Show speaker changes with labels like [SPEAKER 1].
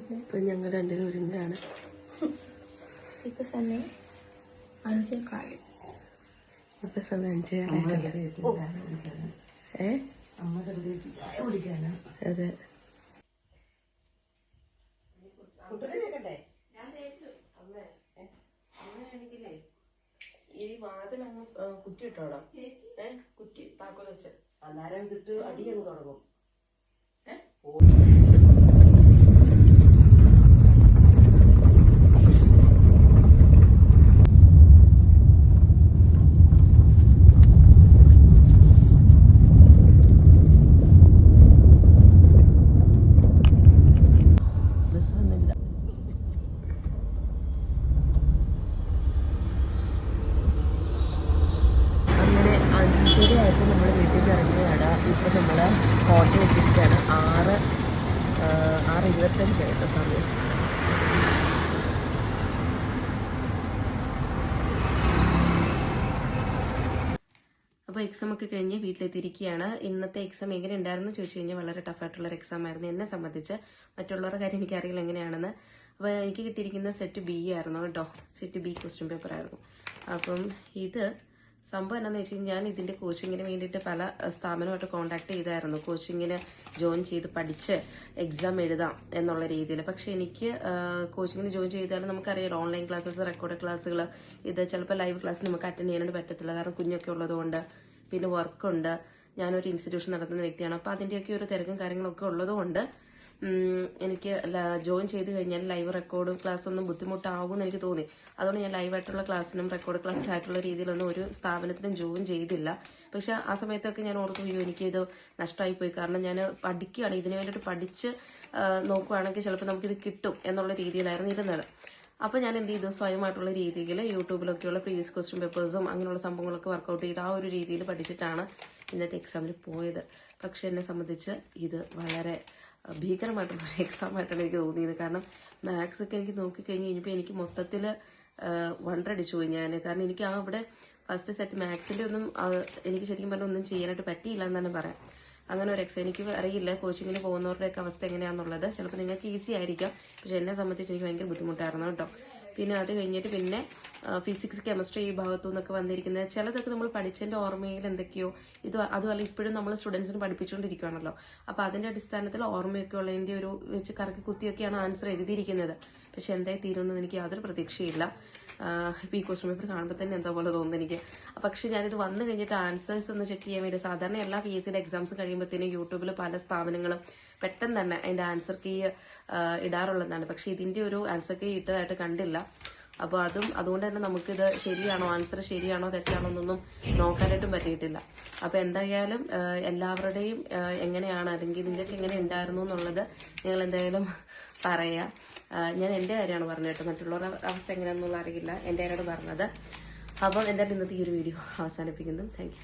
[SPEAKER 1] അഞ്ച്
[SPEAKER 2] ഇപ്പൊ ഞങ്ങൾ രണ്ടിനും ഒരുമിച്ചാണ്.
[SPEAKER 1] ഇപ്പൊ സമയം അഞ്ചേ കാൽ.
[SPEAKER 2] ഇപ്പൊ സമയം അഞ്ചേ ഏ? അതെ. ഈ വാതിൽ അങ്ങ് കുറ്റി ഇട്ടോളാം ഏ കുറ്റി താക്കോൽ വെച്ച്.
[SPEAKER 3] അന്നേരം ഇതിട്ട് അടിയങ്ങ് തുടങ്ങും.
[SPEAKER 2] ബസ് ഇപ്പൊ ഇറങ്ങിയാണ് ഇപ്പം നമ്മൾ ഹോട്ടലിൽ എത്തിയിട്ടാണ് ആറ് ആറ് ആറ് കേട്ടോ സമയം അപ്പോൾ എക്സാം ഒക്കെ കഴിഞ്ഞ് വീട്ടിലെത്തിയിരിക്കുകയാണ് ഇന്നത്തെ എക്സാം എങ്ങനെ ഉണ്ടായിരുന്നു ചോദിച്ചു കഴിഞ്ഞാൽ വളരെ ടഫായിട്ടുള്ള ഒരു എക്സാം ആയിരുന്നു. എന്നെ സംബന്ധിച്ച് മറ്റുള്ളവരുടെ കാര്യം എനിക്കറിയില്ല എങ്ങനെയാണെന്ന്. അപ്പോൾ എനിക്ക് കിട്ടിയിരിക്കുന്ന സെറ്റ് ബി ആയിരുന്നു കേട്ടോ. സെറ്റ് ബി ക്വസ്റ്റ്യൻ പേപ്പർ ആയിരുന്നു. അപ്പം ഇത് സംഭവം എന്താണെന്ന് വെച്ച് കഴിഞ്ഞാൽ ഞാൻ ഇതിന്റെ കോച്ചിങ്ങിന് വേണ്ടിയിട്ട് പല സ്ഥാപനമായിട്ട് കോൺടാക്ട് ചെയ്തായിരുന്നു. കോച്ചിങ്ങിന് ജോയിൻ ചെയ്ത് പഠിച്ച് എക്സാം എഴുതാം എന്നുള്ള രീതിയിൽ പക്ഷെ എനിക്ക് കോച്ചിങ്ങിന് ജോയിൻ ചെയ്താലും നമുക്കറിയാം ഓൺലൈൻ ക്ലാസ്സസ് റെക്കോർഡ് ക്ലാസ്സുകൾ ഇത് ചിലപ്പോൾ ലൈവ് ക്ലാസ് നമുക്ക് അറ്റൻഡ് ചെയ്യാനായിട്ട് പറ്റത്തില്ല. കാരണം കുഞ്ഞൊക്കെ ഉള്ളതുകൊണ്ട്. പിന്നെ വർക്കുണ്ട് ഞാനൊരു ഇൻസ്റ്റിറ്റ്യൂഷൻ നടത്തുന്ന വ്യക്തിയാണ്. അപ്പോൾ അതിന്റെയൊക്കെ ഒരു തിരക്കും കാര്യങ്ങളൊക്കെ ഉള്ളതുകൊണ്ട് എനിക്ക് ജോയിൻ ചെയ്ത് കഴിഞ്ഞാൽ ലൈവ് റെക്കോർഡും ക്ലാസ് ഒന്നും ബുദ്ധിമുട്ടാകുമെന്ന് എനിക്ക് തോന്നി. അതുകൊണ്ട് ഞാൻ ലൈവായിട്ടുള്ള ക്ലാസ്സിനും റെക്കോർഡ് ക്ലാസ് ആയിട്ടുള്ള രീതിയിലൊന്നും ഒരു സ്ഥാപനത്തിനും ജോയിൻ ചെയ്തില്ല. പക്ഷെ ആ സമയത്തൊക്കെ ഞാൻ ഓർത്തു അയ്യോ എനിക്കിത് നഷ്ടമായി പോയി കാരണം ഞാൻ പഠിക്കുകയാണ്. ഇതിനു വേണ്ടിയിട്ട് പഠിച്ച് നോക്കുകയാണെങ്കിൽ ചിലപ്പോൾ നമുക്കിത് കിട്ടും എന്നുള്ള രീതിയിലായിരുന്നു ഇരുന്നത്. അപ്പോൾ ഞാൻ എന്ത് ചെയ്തു? സ്വയമായിട്ടുള്ള രീതിയിൽ യൂട്യൂബിലൊക്കെയുള്ള പ്രീവിയസ് ക്വസ്റ്റ്യൻ പേപ്പേഴ്സും അങ്ങനെയുള്ള സംഭവങ്ങളൊക്കെ വർക്കൗട്ട് ചെയ്ത് ആ ഒരു രീതിയിൽ പഠിച്ചിട്ടാണ് ഇന്നത്തെ എക്സാമിൽ പോയത്. പക്ഷെ എന്നെ സംബന്ധിച്ച് ഇത് വളരെ ഭീകരമായിട്ടുള്ള ഒരു എക്സാം ആയിട്ടാണ് എനിക്ക് തോന്നിയത്. കാരണം മാത്സ് ഒക്കെ എനിക്ക് നോക്കിക്കഴിഞ്ഞ് കഴിഞ്ഞപ്പോൾ എനിക്ക് മൊത്തത്തിൽ വണ്ടടിച്ചു പോയി ഞാൻ കാരണം എനിക്ക് ആ അവിടെ ഫസ്റ്റ് സെറ്റ് മാത്സിന്റെ ഒന്നും എനിക്ക് ശരിക്കും പറഞ്ഞാൽ ഒന്നും ചെയ്യാനായിട്ട് പറ്റിയില്ല എന്ന് തന്നെ പറയാം. അങ്ങനെ ഒരു എക്സാം എനിക്ക് അറിയില്ല കോച്ചിങ്ങിന് പോകുന്നവരുടെയൊക്കെ അവസ്ഥ എങ്ങനെയാണെന്നുള്ളത് ചിലപ്പോൾ നിങ്ങൾക്ക് ഈസി ആയിരിക്കാം. പക്ഷെ എന്നെ സംബന്ധിച്ച് എനിക്ക് ഭയങ്കര ബുദ്ധിമുട്ടായിരുന്നു കേട്ടോ. പിന്നെ അത് കഴിഞ്ഞിട്ട് പിന്നെ ഫിസിക്സ് കെമിസ്ട്രി ഈ ഭാഗത്തു നിന്നൊക്കെ വന്നിരിക്കുന്നത്. ചിലതൊക്കെ നമ്മൾ പഠിച്ചതിന്റെ ഓർമ്മയിൽ എന്തൊക്കെയോ ഇത് അതുമല്ല ഇപ്പോഴും നമ്മൾ സ്റ്റുഡൻസിന് പഠിപ്പിച്ചുകൊണ്ടിരിക്കുകയാണല്ലോ അപ്പോൾ അതിന്റെ അടിസ്ഥാനത്തിൽ ഓർമ്മയൊക്കെ ഉള്ളതിന്റെ ഒരു വെച്ച് കറക്കി കുത്തിയൊക്കെയാണ് ആൻസർ എഴുതിയിരിക്കുന്നത്. പക്ഷെ എന്തായി തീരുമെന്ന് എനിക്ക് യാതൊരു പ്രതീക്ഷയില്ല ഇപ്പൊ ഈ ക്വസ്റ്റ്യൻ പേപ്പർ കാണുമ്പോൾ തന്നെ എന്താ പോലെ തോന്നുന്നു എനിക്ക്. പക്ഷെ ഞാനിത് വന്നു കഴിഞ്ഞിട്ട് ആൻസേഴ്സ് ഒന്ന് ചെക്ക് ചെയ്യാൻ വേണ്ടി സാധാരണ എല്ലാ പി എസ് സിയുടെ എക്സാംസ് കഴിയുമ്പോഴത്തേനും യൂട്യൂബിൽ പല സ്ഥാപനങ്ങളും പെട്ടെന്ന് തന്നെ അതിന്റെ ആൻസർ കീ ഇടാറുള്ളതാണ്. പക്ഷെ ഇതിന്റെ ഒരു ആൻസർ കീ ഇട്ടതായിട്ട് കണ്ടില്ല. അപ്പോൾ അതും അതുകൊണ്ട് തന്നെ നമുക്കിത് ശരിയാണോ ആൻസർ ശരിയാണോ തെറ്റാണോ എന്നൊന്നും നോക്കാനായിട്ടും പറ്റിയിട്ടില്ല. അപ്പോൾ എന്തായാലും എല്ലാവരുടെയും എങ്ങനെയാണ് അല്ലെങ്കിൽ നിങ്ങൾക്ക് എങ്ങനെ ഉണ്ടായിരുന്നു എന്നുള്ളത് നിങ്ങൾ എന്തായാലും പറയാ. ഞാൻ എന്റെ കാര്യമാണ് പറഞ്ഞത് കേട്ടോ. മറ്റുള്ളവരുടെ അവസ്ഥ എങ്ങനെയാണെന്നുള്ള അറിയില്ല. എന്റെ കാര്യമാണ് പറഞ്ഞത്. അപ്പം എന്തായാലും ഇന്നത്തെ ഈ ഒരു വീഡിയോ അവസാനിപ്പിക്കുന്നു. താങ്ക്